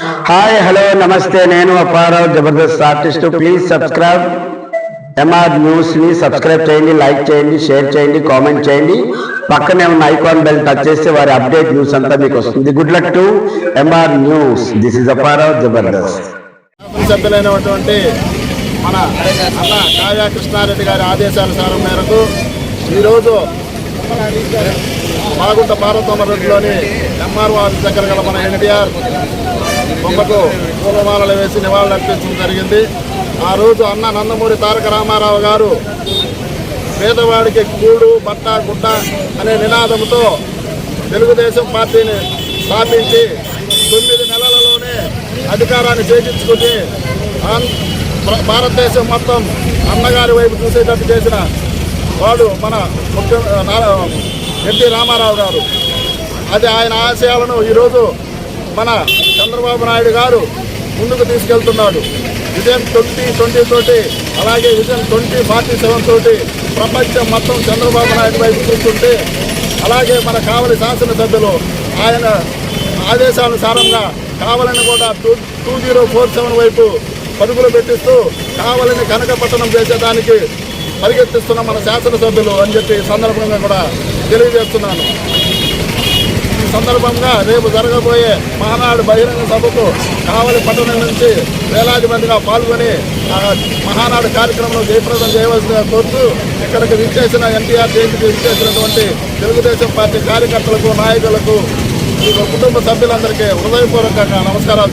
Hi hello నమస్తే నేను Aparao Jabardasth artist please subscribe MR న్యూస్ని సబ్స్క్రైబ్ చేయండి లైక్ చేయండి షేర్ చేయండి కామెంట్ చేయండి. పక్కనే ఉన్న ఐకాన్ బెల్ టచ్ చేస్తే వారి అప్డేట్ న్యూస్ అంతా మీకు వస్తుంది. Good luck to MR news this is Aparao Jabardasth సభ్యులైనటువంటి మన అన్న కావ్య కృష్ణారెడ్డి గారి ఆదేశానుసారం మేరకు ఈరోజు మాగుంట పార్వతమ్మ రోడ్డులోని ఎంఆర్ఓ ఆఫీస్ దగ్గర గల మన ఎన్టీఆర్ బొమ్మకు పూలమాలలు వేసి నివాళులు అర్పించడం జరిగింది. ఆ రోజు అన్న నందమూరి తారక రామారావు గారు పేదవాడికి కూడు బట్ట గుట్ట అనే నినాదంతో తెలుగుదేశం పార్టీని స్థాపించి తొమ్మిది నెలలలోనే అధికారాన్ని చేజించుకుని భారతదేశం మొత్తం అన్నగారి వైపు చూసేటట్టు చేసిన వాడు మన ముఖ్య ఎన్టీ రామారావు గారు. అది ఆయన ఆశయాలను ఈరోజు మన చంద్రబాబు నాయుడు గారు ముందుకు తీసుకెళ్తున్నాడు. విజయం ట్వంటీ ట్వంటీ తోటి అలాగే విజయం ట్వంటీ ఫార్టీ సెవెన్ తోటి ప్రపంచం మొత్తం చంద్రబాబు నాయుడు వైపు చూస్తుంటే అలాగే మన కావలి శాసనసభ్యులు ఆయన ఆదేశానుసారంగా కావలిని కూడా two two zero four seven వైపు పరుగులు పెట్టిస్తూ కావలిని కనకపట్టణం చేసేదానికి పరిగెత్తిస్తున్న మన శాసనసభ్యులు అని చెప్పి సందర్భంగా కూడా తెలియజేస్తున్నాను. సందర్భంగా రేపు జరగబోయే మహానాడు బహిరంగ సభకు కావలి పట్టణం నుంచి వేలాది మందిగా పాల్గొని మహానాడు కార్యక్రమంలో జయప్రదం చేయవలసిందిగా కోరుతూ ఇక్కడికి విచ్చేసిన ఎన్టీఆర్ జయంతికి విచ్చేసినటువంటి తెలుగుదేశం పార్టీ కార్యకర్తలకు నాయకులకు కుటుంబ సభ్యులందరికీ హృదయపూర్వకంగా నమస్కారాలు